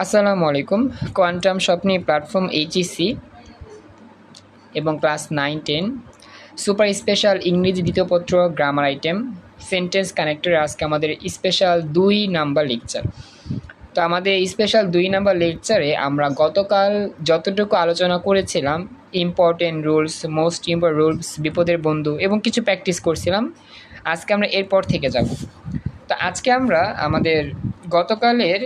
আসসালামু আলাইকুম। কোয়ান্টাম স্বপ্নি প্ল্যাটফর্ম এইচইসি এবং class nine, ten. Super special ইংরেজি দ্বিতীয় পত্র, গ্রামার আইটেম। সেন্টেন্স কানেক্টরে আজকে আমাদের স্পেশাল দুই নাম্বার লেকচার। তো আমাদের স্পেশাল দুই নাম্বার লেকচারে আমরা গতকাল যতটুকু আলোচনা করেছিলাম important rules most important rules বিপদের বন্ধু এবং কিছু প্র্যাকটিস করছিলাম, আজকে আমরা এরপর থেকে যাব। তো আজকে আমরা আমাদের গতকালের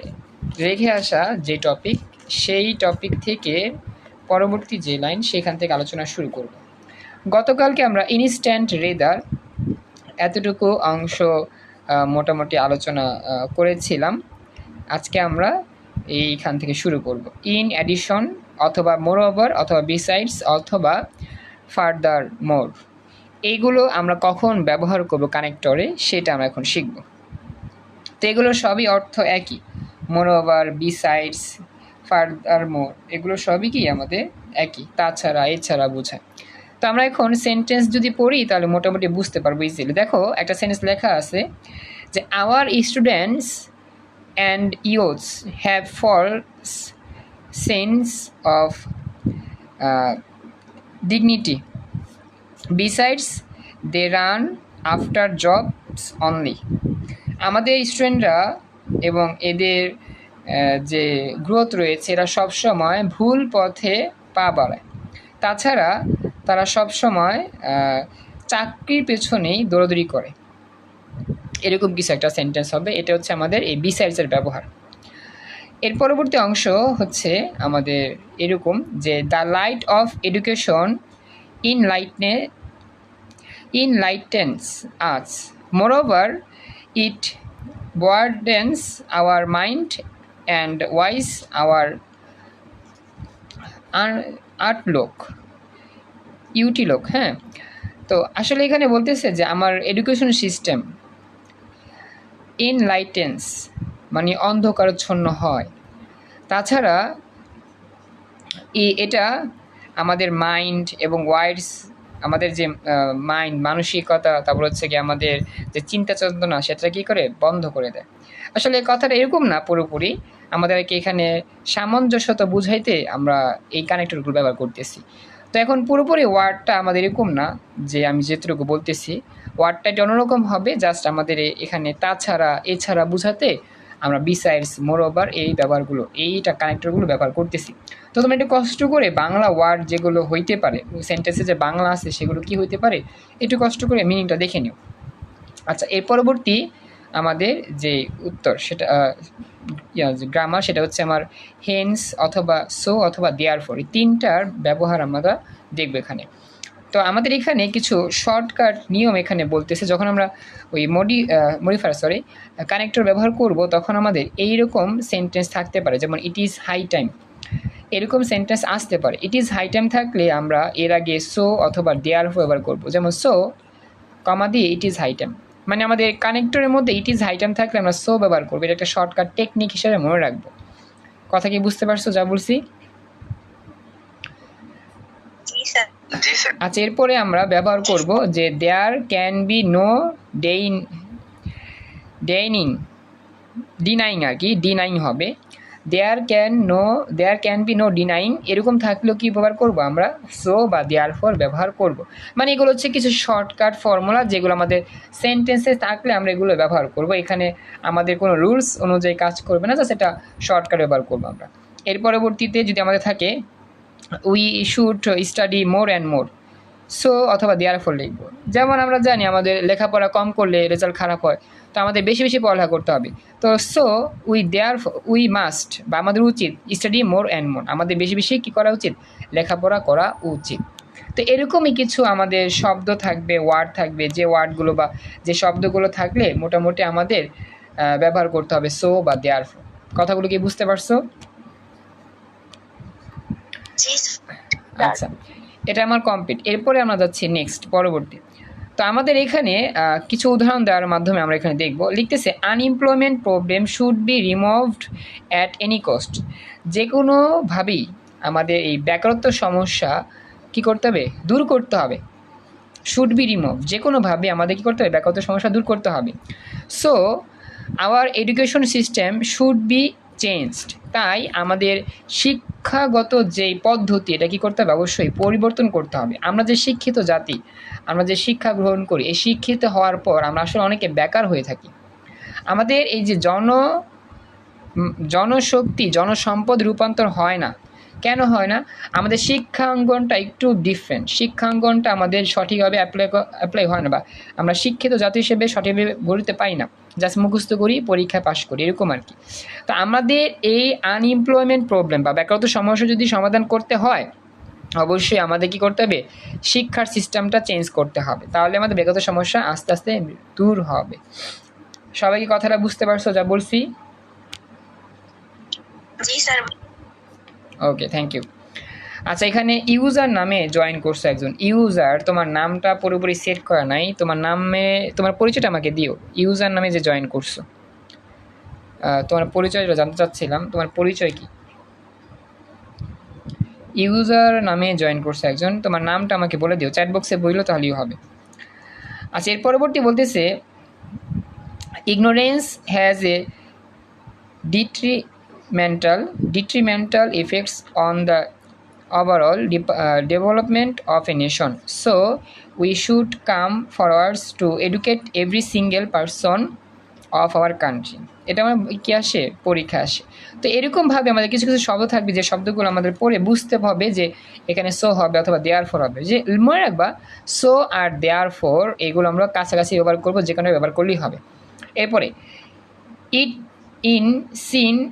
রেখে আসা যে টপিক সেই টপিক থেকে পরবর্তী যে লাইন সেখান থেকে আলোচনা শুরু করব। গতকালকে আমরা ইনস্ট্যান্ট রেদার এতটুকু অংশ মোটামুটি আলোচনা করেছিলাম। আজকে আমরা এইখান থেকে শুরু করব। ইন অ্যাডিশন অথবা মোর ওভার অথবা বিসাইডস অথবা ফার্দার মোর এইগুলো আমরা কখন ব্যবহার করব কানেক্টরে সেটা আমরা এখন শিখব। তো এগুলো সবই অর্থ একই। মোর ওভার বিসাইডস ফার্দার মোর এগুলো সবই কি আমাদের একই? তাছাড়া, এছাড়া বোঝায়। তো আমরা এখন সেন্টেন্স যদি পড়ি, তাহলে মোটামুটি বুঝতে পারব ইজিলি দেখো, একটা সেন্টেন্স লেখা আছে যে our students and youths have false sense of dignity besides they run after jobs only আমাদের স্টুডেন্টরা এবং এদের যে গ্রোথ রয়েছে, এরা সবসময় ভুল পথে পা বাড়ায়। তাছাড়া তারা সবসময় চাকরির পেছনেই দৌড়দৌড়ি করে। এরকম কিছু একটা সেন্টেন্স হবে। এটা হচ্ছে আমাদের এই বিসাইডসের ব্যবহার। এর পরবর্তী অংশ হচ্ছে আমাদের এরকম যে the light of education enlighten enlightens arts moreover it broadens our mind and wise our outlook outlook হ্যাঁ? তো আসলে এখানে বলতেছে যে আমার এডুকেশন সিস্টেম ইনলাইটেন্স মানে অন্ধকারচ্ছন্ন হয়। তাছাড়া এটা আমাদের মাইন্ড এবং ওয়াইডস আমাদের যে মাইন্ড মানসিকতা, তারপর হচ্ছে কি আমাদের যে চিন্তা চেতনা সেটা কি করে? বন্ধ করে দেয়। আসলে কথাটা এরকম না পুরোপুরি। আমাদেরকে এখানে সামঞ্জস্যতা বুঝাইতে আমরা এই কানেক্টরগুলো ব্যবহার করতেছি। তো এখন পুরোপুরি ওয়ার্ডটা আমাদের এরকম না যে, আমি যেটুকু বলতেছি। ওয়ার্ডটা অন্যরকম হবে জাস্ট আমাদের এখানে তাছাড়া, এছাড়া বুঝাতে আমরা বিসাইডস মোর ওভার এই ব্যবহারগুলো, এইটা কানেক্টরগুলো ব্যবহার করতেছি। তো তোমরা একটু কষ্ট করে বাংলা ওয়ার্ড যেগুলো হইতে পারে সেন্টেন্সে যে বাংলা আছে সেগুলো কি হইতে পারে, একটু কষ্ট করে মিনিংটা দেখে নিও। আচ্ছা এর পরবর্তী আমাদের যে উত্তর সেটা গ্রামার সেটা হচ্ছে আমার হেন্স অথবা সো অথবা দেয়ার ফর এই তিনটার ব্যবহার আমরা দেখব এখানে। তো আমাদের এখানে কিছু শর্টকাট নিয়ম এখানে বলতেছে। যখন আমরা ওই মডি মডিফায়ার সরি কানেক্টর ব্যবহার করব, তখন আমাদের এই রকম সেন্টেন্স থাকতে পারে। যেমন ইট ইজ হাই টাইম এরকম সেন্টেন্স আসতে পারে। ইট ইজ হাই টাইম থাকলে আমরা এর আগে সো অথবা দেয়ার ব্যবহার করব। যেমন সো কমা দিয়ে ইট ইজ হাই টাইম মানে আমাদের কানেক্টরের মধ্যে ইট ইজ হাই টাইম থাকলে আমরা সো ব্যবহার করব। এটা একটা শর্টকাট টেকনিক হিসেবে মনে রাখব। কথা কি বুঝতে পারছ যা বলছি জি স্যার জি স্যার আচ্ছা এরপরে আমরা ব্যবহার করব যে there can be no ডেইন denying denying আর কি ডিনাইং হবে। There can no there can be no denying এরকম থাকলেও কি ব্যবহার করব আমরা? সো বা দেয়ার ফর ব্যবহার করব। মানে এগুলো হচ্ছে কিছু শর্টকাট ফর্মুলা যেগুলো আমাদের সেন্টেন্সে থাকলে আমরা এগুলো ব্যবহার করব। এখানে আমাদের কোনো রুলস অনুযায়ী কাজ করবে না জাস্ট এটা শর্টকাট ব্যবহার করব আমরা। এর পরবর্তীতে যদি আমাদের থাকে we should study more and more so অথবা দেয়ার ফল লিখব। যেমন আমরা জানি আমাদের লেখাপড়া কম করলে রেজাল্ট খারাপ হয়, তো আমাদের বেশি বেশি পড়ালেখা করতে হবে। তো so we there we must বা আমাদের উচিত স্টাডি মোর অ্যান্ড মোর আমাদের বেশি বেশি কী করা উচিত? লেখাপড়া করা উচিত। তো এরকমই কিছু আমাদের শব্দ থাকবে ওয়ার্ড থাকবে, যে ওয়ার্ডগুলো বা যে শব্দগুলো থাকলে মোটামুটি আমাদের ব্যবহার করতে হবে সো বা দেয়ার কথাগুলো কি বুঝতে পারছ? আচ্ছা এটা আমার কমপ্লিট এরপরে আমরা যাচ্ছি নেক্সট পরবর্তী। তো আমাদের এখানে কিছু উদাহরণ দেওয়ার মাধ্যমে আমরা এখানে দেখব। লিখতেছে unemployment problem should be removed at any cost যে কোনোভাবেই আমাদের এই বেকারত্ব সমস্যা কি করতে হবে? দূর করতে হবে। শুড বি রিমুভ যে কোনোভাবে আমাদের কী করতে হবে? বেকারত্ব সমস্যা দূর করতে হবে। So our education system should be changed তাই আমাদের শিক্ষাগত যেই পদ্ধতি, এটা কী করতে হবে? অবশ্যই পরিবর্তন করতে হবে। আমরা যে শিক্ষিত জাতি, আমরা যে শিক্ষা গ্রহণ করি, এই শিক্ষিত হওয়ার পর আমরা আসলে অনেকে বেকার হয়ে থাকি। আমাদের এই যে জন জনশক্তি, জনসম্পদ রূপান্তর হয় না। কেন হয় না? আমাদের শিক্ষাঙ্গনটা একটু ডিফারেন্ট শিক্ষাঙ্গনটা আমাদের সঠিকভাবে অ্যাপ্লাই অ্যাপ্লাই হয় না বা আমরা শিক্ষিত জাতি হিসেবে সঠিকভাবে গড়িতে পারি না। জাস্ট মুখস্থ করি পরীক্ষায় পাশ করি, এরকম আর কি। তো আমাদের এই আনএমপ্লয়মেন্ট প্রবলেম বা বেকারত্ব সমস্যা যদি সমাধান করতে হয়, অবশ্যই আমাদের কি করতে হবে? শিক্ষার সিস্টেমটা চেঞ্জ করতে হবে। তাহলে আমাদের বেকারত্ব সমস্যা আস্তে আস্তে দূর হবে। সবাই কি কথাটা বুঝতে পারছ যা বলছি? জি স্যার ওকে থ্যাংক ইউ আচ্ছা এখানে ইউজার নামে জয়েন করছ একজন। ইউজার তোমার নামটা পুরোপুরি সেট করা নাই। তোমার নামে, তোমার পরিচয়টা আমাকে দিও। ইউজার নামে যে জয়েন করছ। তোমার পরিচয়টা জানতে চাচ্ছিলাম। তোমার পরিচয় কি? ইউজার নামে জয়েন করছ একজন। তোমার নামটা আমাকে বলে দিও। চ্যাট বক্সে বইলো তাহলেই হবে। আচ্ছা এর পরবর্তী বলতেছে ignorance has a detrimental detrimental effects on the overall de- uh, development of a nation. So we should come forwards to educate every single person of our country. এটা আমার কি আসে পরীক্ষা আসে। তো এরকমভাবে আমাদের কিছু কিছু শব্দ থাকবে যে শব্দগুলো আমাদের পড়ে বুঝতে হবে যে এখানে সো হবে অথবা দেয়ার ফর হবে। যে মনে রাখবা সো আর দেয়ার ফর এগুলো আমরা কাছাকাছি ব্যবহার করব যে কোনো ব্যবহার করলেই হবে। এরপরে it in seen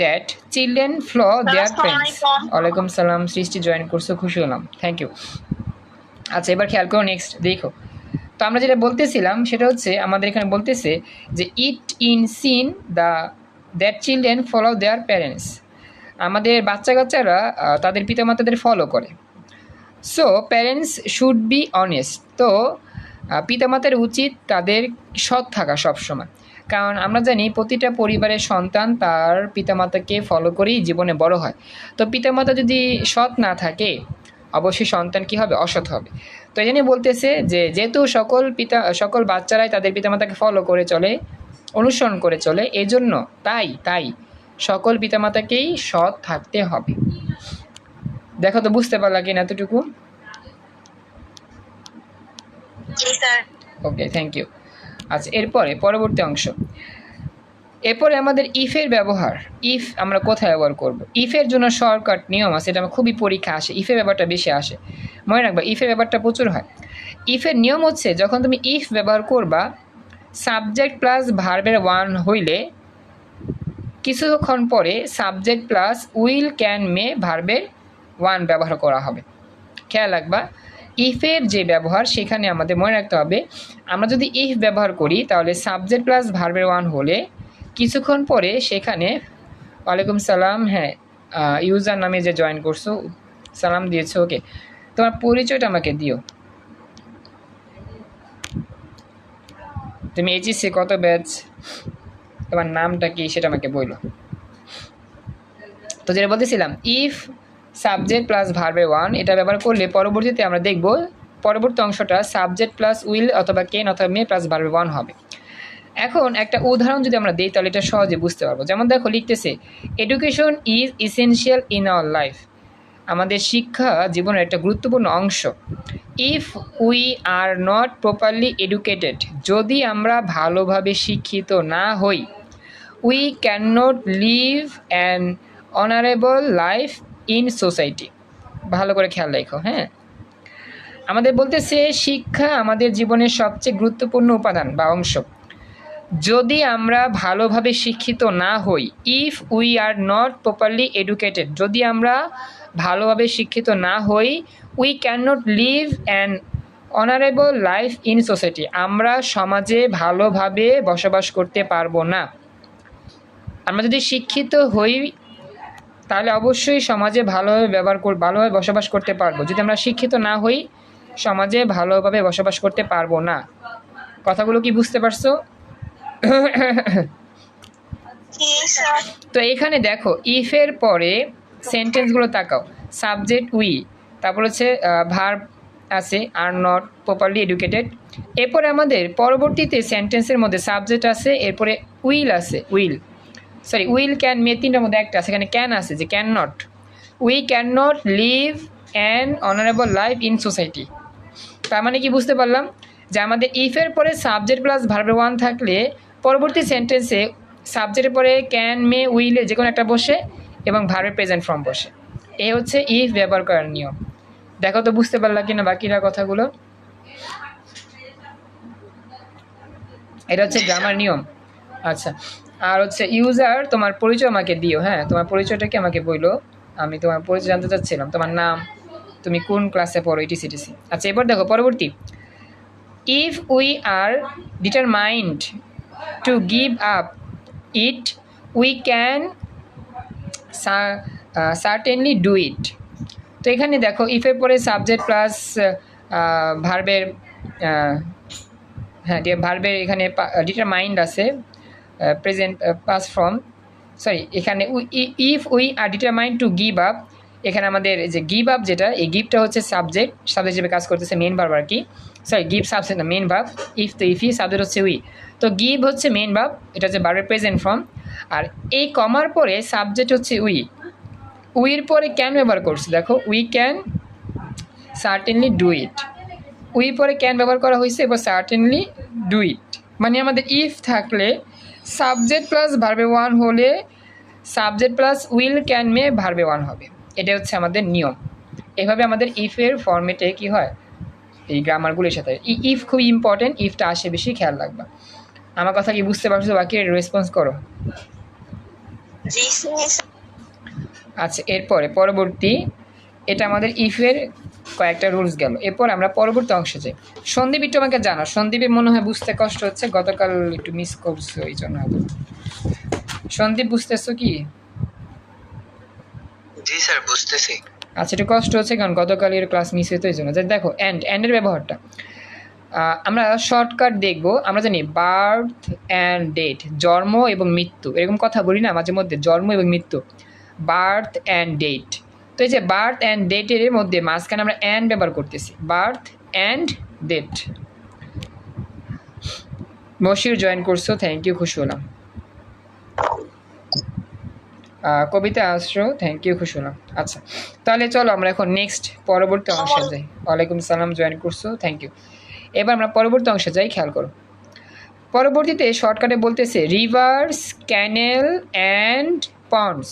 that children follow their friends ওয়ালাইকুম সালাম সৃষ্টি জয়েন করছ খুশি হলাম। থ্যাংক ইউ আচ্ছা এবার খেয়াল করো নেক্সট দেখো। তো আমরা যেটা বলতেছিলাম সেটা হচ্ছে আমাদের এখানে বলতেছে যে it in seen the that children follow their parents আমাদের বাচ্চা কাচ্চারা তাদের পিতামাতাদের ফলো করে। So parents should be honest তো পিতামাতার উচিত তাদের সৎ থাকা সবসময়। কারণ আমরা জানি প্রতিটা পরিবারের সন্তান তার পিতামাতাকে ফলো করেই জীবনে বড় হয়। তো পিতামাতা যদি সৎ না থাকে অবশ্যই সন্তান কি হবে? অসৎ হবে। তো এই জন্যই বলতেছে যে যেহেতু সকল পিতা সকল বাচ্চারাই তাদের পিতামাতাকে ফলো করে চলে অনুসরণ করে চলে এজন্য তাই তাই সকল পিতামাতাকেই সৎ থাকতে হবে। দেখো তো বুঝতে পারলা কিনা এতটুকু? ওকে থ্যাংক ইউ আচ্ছা এরপরে, পরবর্তী অংশ। এরপরে আমাদের ইফের ব্যবহার। ইফ আমরা কোথায় ব্যবহার করব? ইফের জন্য শর্টকাট নিয়ম আছে, এটা আমার খুবই পরীক্ষা আসে। ইফের ব্যাপারটা বেশি আসে। মনে রাখবা ইফের ব্যাপারটা প্রচুর হয়। ইফের নিয়ম হচ্ছে, যখন তুমি ইফ ব্যবহার করবা সাবজেক্ট প্লাস ভার্বের ওয়ান হইলে, কিছুক্ষণ পরে subject plus will can may ভার্বের ওয়ান ব্যবহার করা হবে। খেয়াল রাখবা ইফের যে ব্যবহার, সেখানে আমাদের মনে রাখতে হবে, আমরা যদি ইফ ব্যবহার করি, তাহলে সাবজেক্ট প্লাস ভার্বের ওয়ান হলে কিছুক্ষণ পরে সেখানে ওয়ালাইকুম সালাম হ্যাঁ ইউজার নামে যে জয়েন করছ, সালাম দিয়েছ ওকে তোমার পরিচয়টা আমাকে দিও। তুমি এইচএসসি কত ব্যাচ তোমার নামটা কি, সেটা আমাকে বলল তো যেটা বলতেছিলাম ইফ সাবজেক্ট প্লাস ভার্বে ওয়ান এটা ব্যবহার করলে পরবর্তীতে আমরা দেখব পরবর্তী অংশটা সাবজেক্ট প্লাস উইল অথবা কেন অথবা মে প্লাস ভার্বে ওয়ান হবে। এখন একটা উদাহরণ যদি আমরা দিই, তাহলে এটা সহজে বুঝতে পারব। যেমন দেখো, লিখতেছে education is essential in our life আমাদের শিক্ষা জীবনের একটা গুরুত্বপূর্ণ অংশ। If we are not properly educated যদি আমরা ভালোভাবে শিক্ষিত না হই we can not live an honourable life in society. ভালো করে খেয়াল রেখো হ্যাঁ? আমাদের বলতেছে, শিক্ষা আমাদের জীবনের সবচেয়ে গুরুত্বপূর্ণ উপাদান বা অংশ। যদি আমরা ভালোভাবে শিক্ষিত না হই if we are not properly educated যদি আমরা ভালোভাবে শিক্ষিত না হই we can not live an honourable life in society আমরা সমাজে ভালোভাবে বসবাস করতে পারব না। আমরা যদি শিক্ষিত হই তাহলে অবশ্যই সমাজে ভালোভাবে ব্যবহার কর ভালোভাবে বসবাস করতে পারব। যদি আমরা শিক্ষিত না হই, সমাজে ভালোভাবে বসবাস করতে পারব না। কথাগুলো কি বুঝতে পারছ? তো এখানে দেখো ইফের পরে সেন্টেন্সগুলো তাকাও। সাবজেক্ট উই তারপর হচ্ছে ভার্ব আছে আর নট প্রপারলি এডুকেটেড এরপরে আমাদের পরবর্তীতে সেন্টেন্সের মধ্যে সাবজেক্ট আছে, এরপরে উইল আছে will sorry will can may, তিনটার মধ্যে একটা সেখানে ক্যান আছে যে can not we can not live an honourable life in society তার মানে কি বুঝতে পারলাম? যে আমাদের ইফের পরে সাবজেক্ট প্লাস ভার্বে ওয়ান থাকলে পরবর্তী সেন্টেন্সে সাবজেক্টের পরে ক্যান মে উইলে যে কোনো একটা বসে এবং ভার্বের প্রেজেন্ট ফর্ম বসে। এই হচ্ছে ইফ ব্যবহার করার নিয়ম। দেখো তো বুঝতে পারলা কিনা বাকিরা কথাগুলো? এটা হচ্ছে গ্রামার নিয়ম। আচ্ছা। আর হচ্ছে ইউজার তোমার পরিচয় আমাকে দিও হ্যাঁ? তোমার পরিচয়টা কি আমাকে বইলো? আমি তোমার পরিচয় জানতে চাচ্ছিলাম। তোমার নাম, তুমি কোন ক্লাসে পড়ো ইটি সিটিসি আচ্ছা এবার দেখো, পরবর্তী। If we are determined to give up it we can certainly do it তো এখানে দেখো ইফের পরে সাবজেক্ট প্লাস ভার্বের হ্যাঁ ভার্বের এখানে ডিটারমাইন্ড আছে। প্রেজেন্ট পাস ফর্ম সরি এখানে if we are determined to give up এখানে আমাদের যে গিভ আপ যেটা, এই গিভটা হচ্ছে সাবজেক্ট সাবজেক্ট হিসেবে কাজ করতেছে মেন ভার্ব আর কি। সরি গিভ সাবজেক্ট না মেন ভাব ইফ তো ইফি সাবজেক্ট হচ্ছে উই তো গিভ হচ্ছে মেন ভাব এটা হচ্ছে ভার্বের প্রেজেন্ট ফর্ম আর এই কমার পরে সাবজেক্ট হচ্ছে উই উইয়ের পরে ক্যান ব্যবহার করছে, দেখো we can certainly do it we পরে ক্যান ব্যবহার করা হয়েছে, এবার সার্টেনলি ডু ইট মানে আমাদের ইফ থাকলে সাবজেক্ট প্লাস ভার্বে ওয়ান হলে subject plus will can may ভার্বে one হবে। এটা হচ্ছে আমাদের নিয়ম। এভাবে আমাদের ইফের ফর্মেটে কি হয়? এই গ্রামারগুলির সাথে। ইফ খুব ইম্পর্টেন্ট ইফটা আসে বেশি খেয়াল রাখবা। আমার কথা কি বুঝতে পারছ? বাকি রেসপন্স করো। আচ্ছা এরপরে পরবর্তী। এটা আমাদের ইফের কয়েকটা রুলস গেল। এরপর আমরা পরবর্তী অংশে যাই। সন্দীপ একটু আমাকে জানো সন্দীপে মনে হয় বুঝতে কষ্ট হচ্ছে গতকাল একটু মিস করছ এই জন্য সন্দীপ বুঝতেছো কি? জি স্যার বুঝতেছি। আচ্ছা একটু কষ্ট হচ্ছে কারণ গতকাল এর ক্লাস মিস হতো এই জন্য। যে দেখো অ্যান্ড অ্যান্ডের ব্যবহারটা। আমরা শর্টকাট দেখব আমরা জানি বার্থ অ্যান্ড ডেট জন্ম এবং মৃত্যু। এরকম কথা বলি না মাঝে মধ্যে জন্ম এবং মৃত্যু। বার্থ অ্যান্ড ডেট তো এই যে বার্থ অ্যান্ড ডেটের মধ্যে মাঝখানে আমরা অ্যান্ড ব্যবহার করতেছি। Birth and date. Moshir join করছ থ্যাংক ইউ খুশি হলাম। কবিতা আসছো থ্যাংক ইউ খুশি হলাম। আচ্ছা তাহলে চলো আমরা এখন নেক্সট পরবর্তী অংশে যাই। ওয়ালাইকুম সালাম, জয়েন করছ থ্যাংক ইউ এবার আমরা পরবর্তী অংশে যাই, খেয়াল করো। পরবর্তীতে শর্টকাটে বলতেছে rivers canal and ponds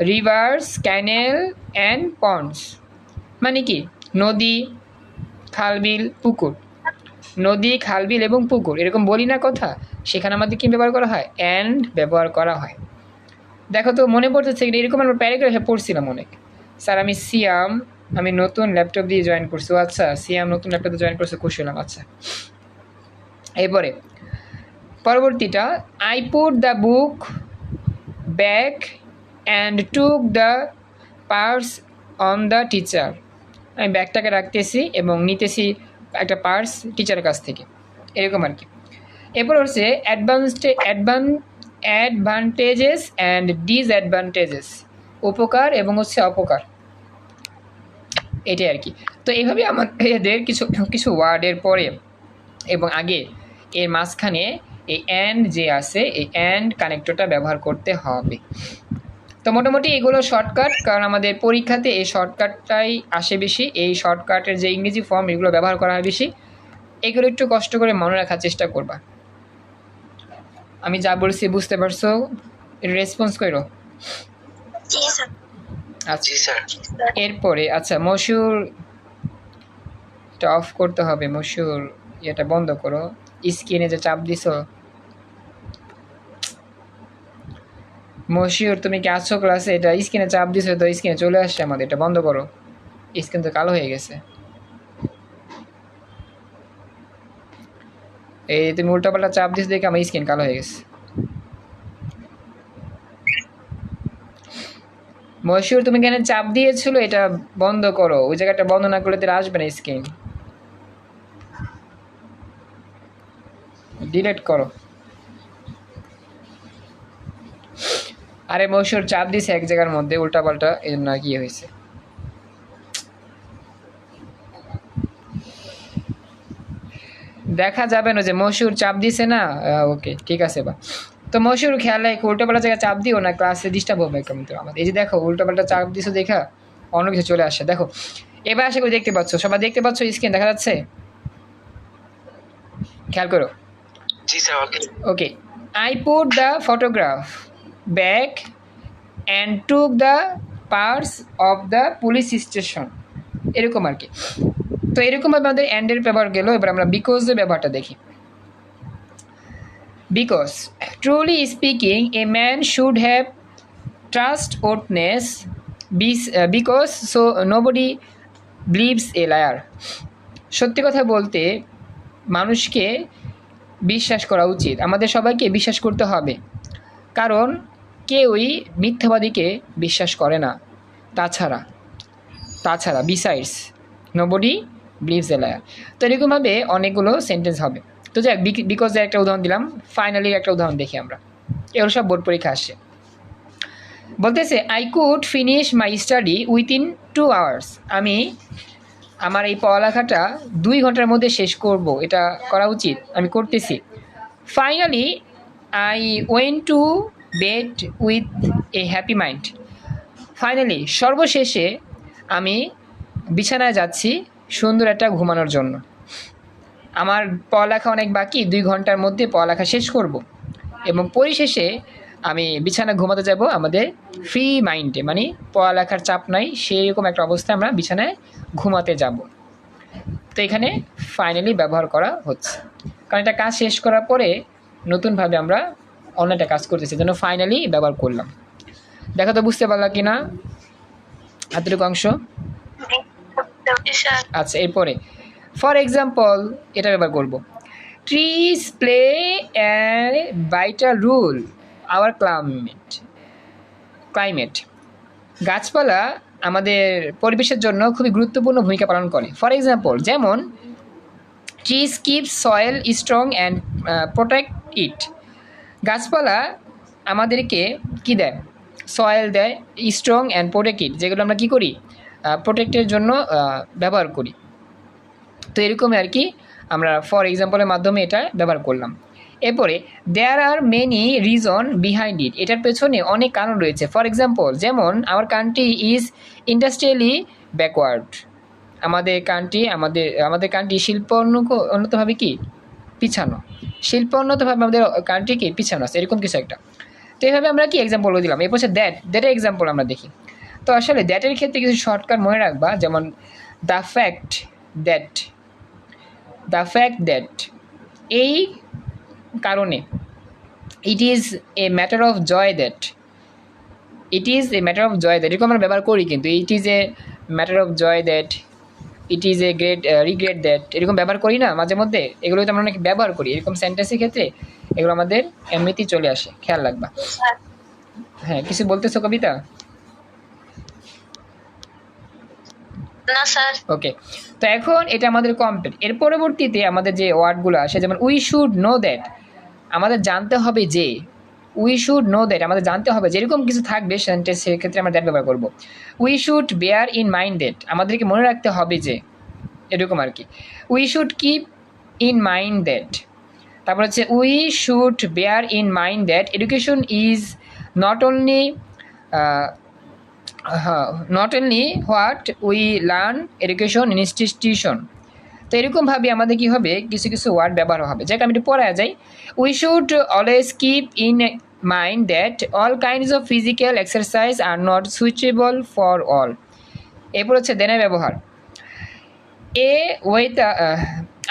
rivers canal and ponds মানে কি? নদী, খালবিল, পুকুর। নদী, খালবিল এবং পুকুর। এরকম বলি না কথা। সেখানে আমাদের কি ব্যবহার করা হয়? অ্যান্ড ব্যবহার করা হয়। দেখো তো, মনে পড়তেছে এরকম আমরা প্যারাগ্রাফে পড়ছিলাম অনেক। স্যার, আমি সিয়াম, আমি নতুন ল্যাপটপ দিয়ে জয়েন করছি। আচ্ছা সিয়াম নতুন ল্যাপটপে জয়েন করছে, খুশি হলাম আচ্ছা। এরপরে, পরবর্তীটা I put the book back and took the purse on the teacher আমি ব্যাগটাকে রাখতেছি এবং নিতেছি একটা পার্স টিচারের কাছ থেকে। এরকম আর কি। এরপর হচ্ছে advanced advan advantages and disadvantages উপকার এবং হচ্ছে অপকার। এটাই আর কি। তো এইভাবে আমাদের কিছু কিছু ওয়ার্ডের পরে এবং আগে এর মাঝখানে এই অ্যান্ড যে আছে, এই অ্যান্ড কানেক্টরটা ব্যবহার করতে হবে। তো মোটামুটি এগুলো শর্টকাট কারণ আমাদের পরীক্ষাতে এই শর্টকাটটাই আসে বেশি। এই শর্টকাটের যে ইংরেজি ফর্ম এগুলো ব্যবহার করা হয় বেশি। এগুলো একটু কষ্ট করে মনে রাখার চেষ্টা করবা। আমি যা বলছি বুঝতে পারছ? রেসপন্স করো। আচ্ছা। এরপরে আচ্ছা মশুর এটা অফ করতে হবে। মশুর এটা বন্ধ করো। স্ক্রিনে যে চাপ দিছো মশিউর, তুমি কি আছো ক্লাসে এটা স্ক্রিনে চাপ দিছো, তো স্ক্রিনে চলে আসছে আমাদের, এটা বন্ধ করো। স্ক্রিন তো কালো হয়ে গেছে। এই তুমি উল্টাপাল্টা চাপ দিছো দেখে আমার স্ক্রিন কালো হয়ে গেছে। মশিউর, তুমি কেন চাপ দিয়েছিল, এটা বন্ধ করো। ওই জায়গাটা বন্ধ না করলে তাহলে আসবে না স্ক্রিন। ডিলেট করো। আরে মশুর চাপ দিছে এক জায়গার মধ্যে উল্টাপাল্টা এই জন্য আর কি হয়েছে। দেখা যাবে না যে মশুর চাপ দিছে না? ওকে ঠিক আছে বা। তো মশুর খেয়াল রাখো উল্টোপাল্টা জায়গায় চাপ দিও না ক্লাসে ডিস্টার্ব হবে কিন্তু আমাদের। এই যে দেখো উল্টোপাল্টা চাপ দিছো দেখা অন্য কিছু চলে আসে। দেখো এবার আশা করি দেখতে পাচ্ছ সবাই দেখতে পাচ্ছ স্ক্রিন দেখা যাচ্ছে? খেয়াল করো। জি sir okay okay I put the photograph back and took the parts of the police station এরকম আর কি। তো এরকমভাবে আমাদের অ্যান্ডের ব্যবহার গেল, এবার আমরা বিকজের ব্যবহারটা দেখি। Because truly speaking a man should have trust worthiness because so nobody believes a liar সত্যি কথা বলতে, মানুষকে বিশ্বাস করা উচিত। আমাদের সবাইকে বিশ্বাস করতে হবে। কারণ কেউই মিথ্যাবাদীকে বিশ্বাস করে না। তাছাড়া তাছাড়া besides nobody believes a liar তো এরকমভাবে অনেকগুলো সেন্টেন্স হবে। তো যাক বিকজ একটা উদাহরণ দিলাম ফাইনালি একটা উদাহরণ দেখি আমরা। এগুলো সব বোর্ড পরীক্ষা আসছে। বলতেছে I could finish my study within two hours আমি আমার এই পড়ালেখাটা দুই ঘণ্টার মধ্যে শেষ করব, এটা করা উচিত, আমি করতেছি। Finally I went to bed with a happy mind finally সর্বশেষে আমি বিছানায় যাচ্ছি সুন্দর একটা ঘুমানোর জন্য। আমার পড়ালেখা অনেক বাকি, দুই ঘণ্টার মধ্যে পড়ালেখা শেষ করব। এবং পরিশেষে আমি বিছানা ঘুমাতে যাব আমাদের ফ্রি মাইন্ডে মানে পড়ালেখার চাপ নাই সেই রকম একটা অবস্থায় আমরা বিছানায় ঘুমাতে যাব। তো এখানে ফাইনালি ব্যবহার করা হচ্ছে। কারণ এটা কাজ শেষ করার পরে নতুনভাবে আমরা অন্য একটা কাজ করতেছি জন্য ফাইনালি ব্যবহার করলাম। দেখো তো বুঝতে পারলা কি না এতটুকু অংশ? আচ্ছা এরপরে। ফর এক্সাম্পল এটা ব্যবহার করব। Trees play vital role our climate climate গাছপালা আমাদের পরিবেশের জন্য খুবই গুরুত্বপূর্ণ ভূমিকা পালন করে। ফর এক্সাম্পল যেমন trees keep soil strong and protect it গাছপালা আমাদেরকে কি দেয়? সয়েল দেয় স্ট্রং অ্যান্ড প্রোটেক্ট ইট যেগুলো আমরা কী করি? প্রোটেক্টের জন্য ব্যবহার করি। তো এরকম আর কি আমরা ফর এক্সাম্পলের মাধ্যমে এটা ব্যবহার করলাম। এরপরে there are many reason behind it এটার পেছনে অনেক কারণ রয়েছে। ফর এক্সাম্পল যেমন our country is industrially backward আমাদের কান্ট্রি আমাদের আমাদের কান্ট্রি শিল্প উন্নত- উন্নতভাবে কি? পিছানো। শিল্প উন্নতভাবে আমাদের কান্ট্রি কি পিছানো আছে, এরকম কিছু একটা। তো এইভাবে আমরা কি এক্সাম্পল দিলাম? এরপর হচ্ছে দ্যাট দ্যাটের এক্সাম্পল আমরা দেখি। তো আসলে দ্যাটের ক্ষেত্রে কিছু শর্টকাট মনে রাখবা, যেমন the fact that the fact that এই কারণে it is a matter of joy that it is a matter of joy that এরকম আমরা ব্যবহার করি কিন্তু it is a matter of joy that it is a great regret that এরকম ব্যবহার করি না মাঝে মধ্যে এগুলো তো আমরা অনেক ব্যবহার করি। এরকম সেন্টেন্সের ক্ষেত্রে এগুলো আমাদের এমনিতেই চলে আসে খেয়াল রাখবা। হ্যাঁ কিছু বলতেছো কবিতা? না ওকে তো এখন এটা আমাদের কমপ্লিট এর পরবর্তীতে আমাদের যে ওয়ার্ডগুলো আসে যেমন উই শুড নো দ্যাট আমাদের জানতে হবে যে উই শুড নো দ্যাট আমাদের জানতে হবে, যেরকম কিছু থাকবে সেন্টেন্স সেক্ষেত্রে আমরা দ্যাট ব্যবহার করব। We should bear in mind that আমাদেরকে মনে রাখতে হবে যে, এরকম আর কি। We should keep in mind that তারপর হচ্ছে we should bear in mind that education is not only not only what we learn education institution তো এরকমভাবে আমাদের কী হবে? কিছু কিছু ওয়ার্ড ব্যবহার হবে। যাকে, আমি একটু পড়া যাই। We should always keep in mind that all kinds of physical exercise are not suitable for all এরপর হচ্ছে দেনের ব্যবহার। A wait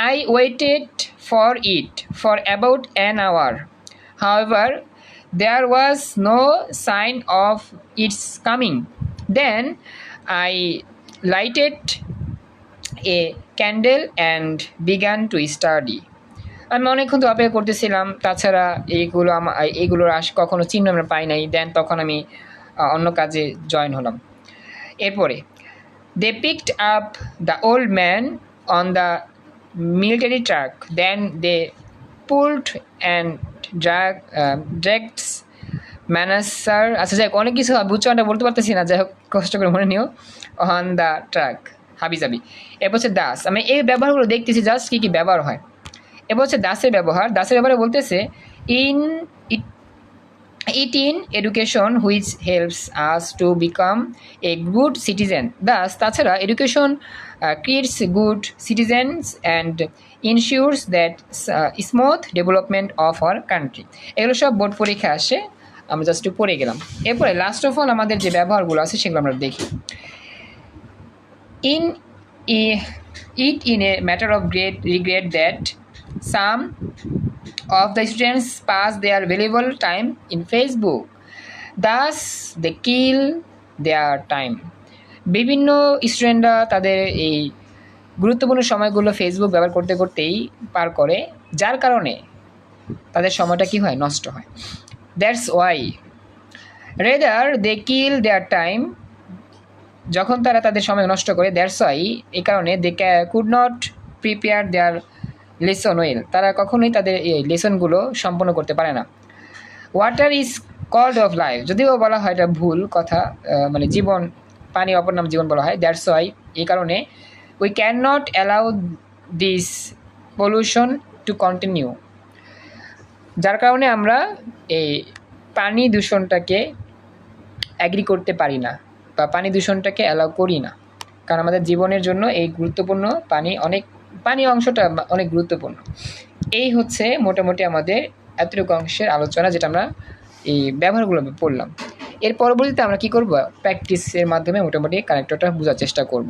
I waited for it for about an hour however there was no sign of its coming. Then, I lighted a candle and began to study আমি অনেকক্ষণ তো অপেক্ষা করতেছিলাম, তাছাড়া এইগুলো আমার এইগুলোর আস, কখনো চিহ্ন আমরা পাই নাই দেন তখন আমি অন্য কাজে জয়েন হলাম। এরপরে they picked up the old man on the military truck then they pulled and drag drugs ম্যানাসার আচ্ছা যাই অনেক কিছু উচ্চারণটা বলতে পারতেছি না, যাই হোক, কষ্ট করে মনে নিও অন দ্য ট্রাক হাবি যাবি। এরপর দাস আমি এই ব্যবহারগুলো দেখতেছি জাস্ট কী কী ব্যবহার হয়? হচ্ছে দাসের ব্যবহার। দাসের ব্যবহারে বলতেছে in it 18 education which helps us to become a good citizen thus তাছাড়া education uh, good good and and that smooth development of development country এগুলো সব বোর্ড পরীক্ষা আসে আমরা জাস্ট পড়ে গেলাম। এরপরে লাস্ট অফ অল আমাদের যে ব্যবহারগুলো আছে সেগুলো আমরা দেখি। In a, it in a matter of great regret that some of the students pass their valuable time in Facebook. Thus, they kill their time. বিভিন্ন স্টুডেন্টরা তাদের এই গুরুত্বপূর্ণ সময়গুলো ফেসবুক ব্যবহার করতে করতেই পার করে যার কারণে তাদের সময়টা কি হয় নষ্ট হয় that's why rather they kill their time যখন তারা তাদের সময় নষ্ট করে দ্যাটস এই কারণে they could not prepare their lesson well তারা কখনোই তাদের এই লেসনগুলো সম্পন্ন করতে পারে না। Water is called of life যদিও বলা হয় এটা ভুল কথা মানে জীবন, পানি অপর নাম জীবন বলা হয় দ্যাটস এই কারণে we can not allow this pollution to continue যার কারণে আমরা এই পানি দূষণটাকে অ্যাগ্রি করতে পারি না। বা পানি দূষণটাকে অ্যালাউ করি না। কারণ আমাদের জীবনের জন্য এই গুরুত্বপূর্ণ পানি অনেক, পানি অংশটা অনেক গুরুত্বপূর্ণ। এই হচ্ছে মোটামুটি আমাদের এতটুকু অংশের আলোচনা যেটা আমরা এই ব্যবহারগুলো পড়লাম। এর পরবর্তীতে আমরা কি করব? প্র্যাকটিসের মাধ্যমে মোটামুটি কানেক্টরটা বোঝার চেষ্টা করব।